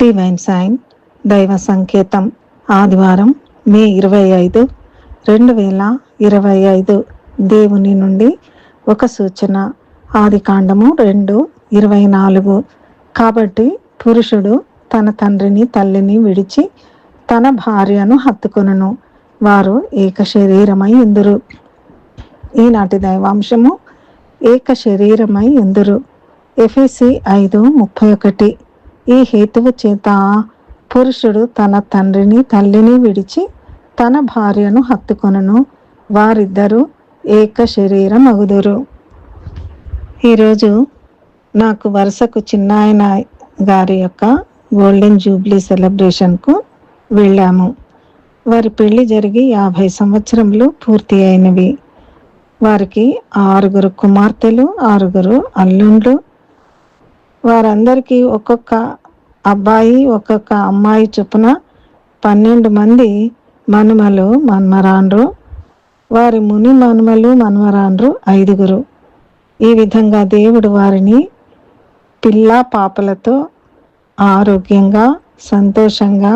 Divine sign దైవ సంకేతం ఆదివారం మే ఇరవై ఐదు రెండు వేల ఇరవై ఐదు దేవుని నుండి ఒక సూచన. ఆది కాండము రెండు ఇరవై నాలుగు. కాబట్టి పురుషుడు తన తండ్రిని తల్లిని విడిచి తన భార్యను హత్తుకొనును. వారు ఏక శరీరమై ఎందురు ఈనాటి దైవాంశము ఏక శరీరమై ఎందురు ఎఫ్ఎసి ఐదు ముప్పై ఒకటి. ఈ హేతువు చేత పురుషుడు తన తండ్రిని తల్లిని విడిచి తన భార్యను హత్తుకొనను. వారిద్దరూ ఏక శరీరం అగుదురు ఈరోజు నాకు వరుసకు చిన్నాయన గారి యొక్క గోల్డెన్ జూబ్లీ సెలబ్రేషన్కు వెళ్ళాము. వారి పెళ్ళి జరిగి యాభై సంవత్సరములు పూర్తి అయినవి. వారికి ఆరుగురు కుమార్తెలు ఆరుగురు అల్లుండ్లు వారందరికీ ఒక్కొక్క అబ్బాయి ఒక్కొక్క అమ్మాయి చొప్పున పన్నెండు మంది మనుమలు మన్మరాండ్రు. వారి ముని మనుమలు మన్మరాండ్రు ఐదుగురు. ఈ విధంగా దేవుడు వారిని పిల్ల పాపలతో ఆరోగ్యంగా సంతోషంగా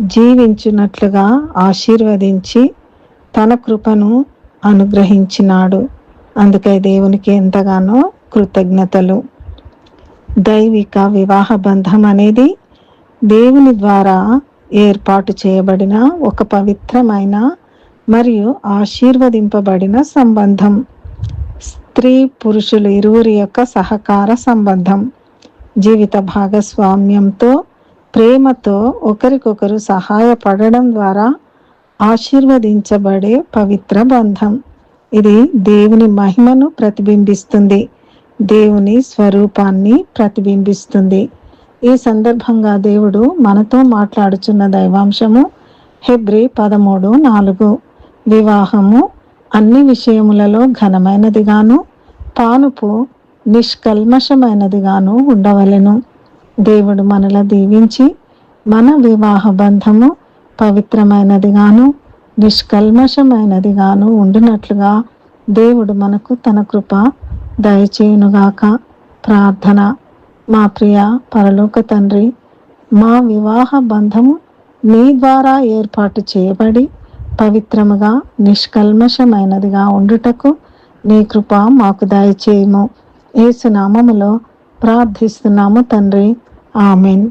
జీవించున్నట్లుగా ఆశీర్వదించి తన కృపను అనుగ్రహించినాడు. అందుకే దేవునికి ఎంతగానో కృతజ్ఞతలు. దైవిక వివాహ బంధం అనేది దేవుని ద్వారా ఏర్పాటు చేయబడిన ఒక పవిత్రమైన మరియు ఆశీర్వదింపబడిన సంబంధం. స్త్రీ పురుషులు ఇరువురి యొక్క సహకార సంబంధం. జీవిత భాగస్వామ్యంతో ప్రేమతో ఒకరికొకరు సహాయపడడం ద్వారా ఆశీర్వదించబడే పవిత్ర బంధం. ఇది దేవుని మహిమను ప్రతిబింబిస్తుంది. దేవుని స్వరూపాన్ని ప్రతిబింబిస్తుంది. ఈ సందర్భంగా దేవుడు మనతో మాట్లాడుచున్న దైవాంశము హెబ్రి పదమూడు నాలుగు. వివాహము అన్ని విషయములలో ఘనమైనదిగాను పానుపు నిష్కల్మషమైనదిగాను ఉండవలెను. దేవుడు మనల దీవించి మన వివాహ బంధము పవిత్రమైనదిగాను నిష్కల్మషమైనదిగాను ఉండినట్లుగా దేవుడు మనకు తన కృప దయచేయునుగాక. ప్రార్థన. మా ప్రియ పరలోక తండ్రి మా వివాహ బంధము నీ ద్వారా ఏర్పాటు చేయబడి పవిత్రముగా నిష్కల్మషమైనదిగా ఉండుటకు నీ కృప మాకు దయచేయము. ఏసునామములో ప్రార్థిస్తున్నాము తండ్రి. ఆమెన్.